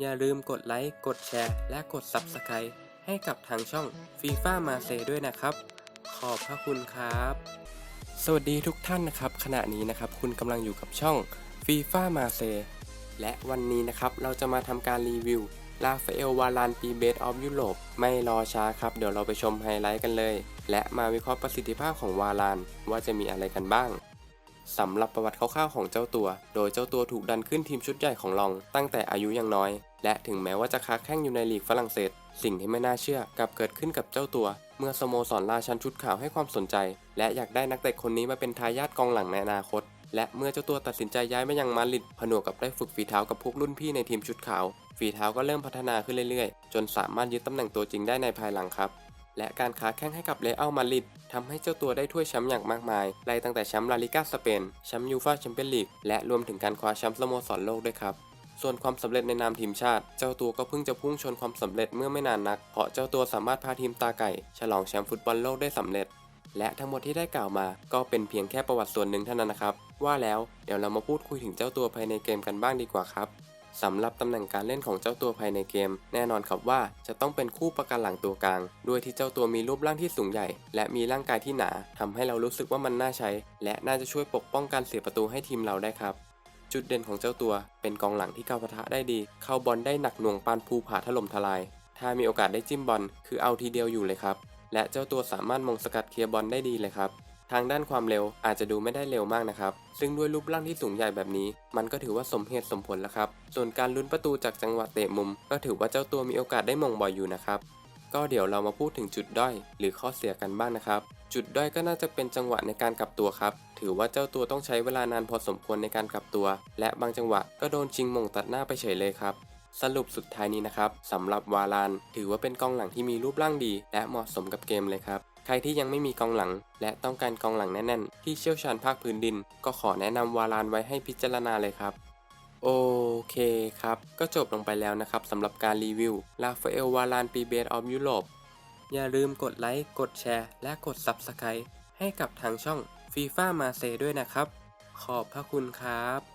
อย่าลืมกดไลค์ กดแชร์ และกด Subscribe ให้กับทางช่องฟีฟ่ามาเซด้วยนะครับ ขอบพระคุณครับ สวัสดีทุกท่านนะครับ ขณะนี้นะครับ คุณกำลังอยู่กับช่องฟีฟ่ามาเซและวันนี้นะครับ เราจะมาทำการรีวิวลาฟาเอลวาลานปีเบสออฟยุโรปไม่รอช้าครับ เดี๋ยวเราไปชมไฮไลท์กันเลย และมาวิเคราะห์ประสิทธิภาพของวาลานว่าจะมีอะไรกันบ้าง สำหรับประวัติคร่าวๆของเจ้าตัว โดยเจ้าตัวถูกดันขึ้นทีมชุดใหญ่ของลอง ตั้งแต่อายุยังน้อย และถึงแม้ว่าจะค้าแข่งอยู่ในลีกฝรั่งเศส สิ่งที่ไม่น่าเชื่อกลับเกิดขึ้นกับเจ้าตัว เมื่อสโมสรราชันชุดขาวให้ความสนใจ และอยากได้นักเตะคนนี้มาเป็นทายาทกองหลังในอนาคต และเมื่อเจ้าตัวตัดสินใจย้ายมายังมาดริดผนวกกับได้ฝึกฝีเท้ากับพวกรุ่นพี่ในทีมชุดขาว ฝีเท้าก็เริ่มพัฒนาขึ้นเรื่อยๆ จนสามารถยึดตำแหน่งตัวจริงได้ในภายหลังครับ และการค้าแข่งให้กับเรอัลมาดริดทำให้เจ้าตัวได้ถ้วยแชมป์อย่างมากมายไล่ตั้งแต่แชมป์ลาลิกาสเปนแชมป์ยูฟ่าแชมเปี้ยนลีกและรวมถึงการคว้าแชมป์สโมสรโลกด้วยครับส่วนความสำเร็จในนามทีมชาติ เจ้าตัวก็เพิ่งจะพุ่งชนความสำเร็จเมื่อไม่นานนัก เพราะเจ้าตัวสามารถพาทีมตาไก่ ฉลองแชมป์ฟุตบอลโลกได้สำเร็จ และทั้งหมดที่ได้กล่าวมา ก็เป็นเพียงแค่ประวัติส่วนหนึ่งเท่านั้นนะครับ ว่าแล้วเดี๋ยวเรามาพูดคุยถึงเจ้าตัวภายในเกมกันบ้างดีกว่าครับ สำหรับตำแหน่งการเล่นของเจ้าตัวภายในเกม แน่นอนครับว่าจะต้องเป็นคู่ประกันหลังตัวกลาง ด้วยที่เจ้าตัวมีรูปร่างที่สูงใหญ่ และมีร่างกายที่หนาทำให้เรารู้สึกว่ามันน่าใช้ และน่าจะช่วยปกป้องการเสียประตูให้ทีมเราได้ครับ จุดเด่นของเจ้าตัว เป็นกองหลังที่เข้าปะทะได้ดี เข้าบอลได้หนักหน่วงปานภูผาถล่มทลาย ถ้ามีโอกาสได้จิ้มบอลคือเอาทีเดียวอยู่เลยครับ และเจ้าตัวสามารถมงสกัดเคลียร์บอลได้ดีเลยครับ ทางด้านความเร็วอาจจะดูไม่ได้เร็วมากนะครับ ซึ่งด้วยรูปร่างที่สูงใหญ่แบบนี้ มันก็ถือว่าสมเหตุสมผลแล้วครับ ส่วนการลุ้นประตูจากจังหวะเตะมุม ก็ถือว่าเจ้าตัวมีโอกาสได้มงบ่อยอยู่นะครับ ก็เดี๋ยวเรามาพูดถึงจุดด้อย หรือข้อเสียกันบ้างนะครับ จุดด้อยก็น่าจะเป็นจังหวะในการกลับตัวครับ ถือว่าเจ้าตัวต้องใช้เวลานานพอสมควรในการกลับตัว และบางจังหวะก็โดนชิงมงตัดหน้าไปเฉยเลยครับสรุปสุดท้ายนี้นะครับสำหรับวาลาน ถือว่าเป็นกองหลังที่มีรูปร่างดี และเหมาะสมกับเกมเลยครับ ใครที่ยังไม่มีกองหลัง และต้องการกองหลังแน่นๆ ที่เชี่ยวชาญภาคพื้นดิน ก็ขอแนะนำวาลานไว้ให้พิจารณาเลยครับ โอเคครับ ก็จบลงไปแล้วนะครับสำหรับการรีวิวลาฟาเอลวาลานปีเบสออฟยุโรปอย่าลืมกดไลค์ กดแชร์ และกด Subscribe ให้กับทางช่องฟีฟ่ามาเซด้วยนะครับ ขอบพระคุณครับ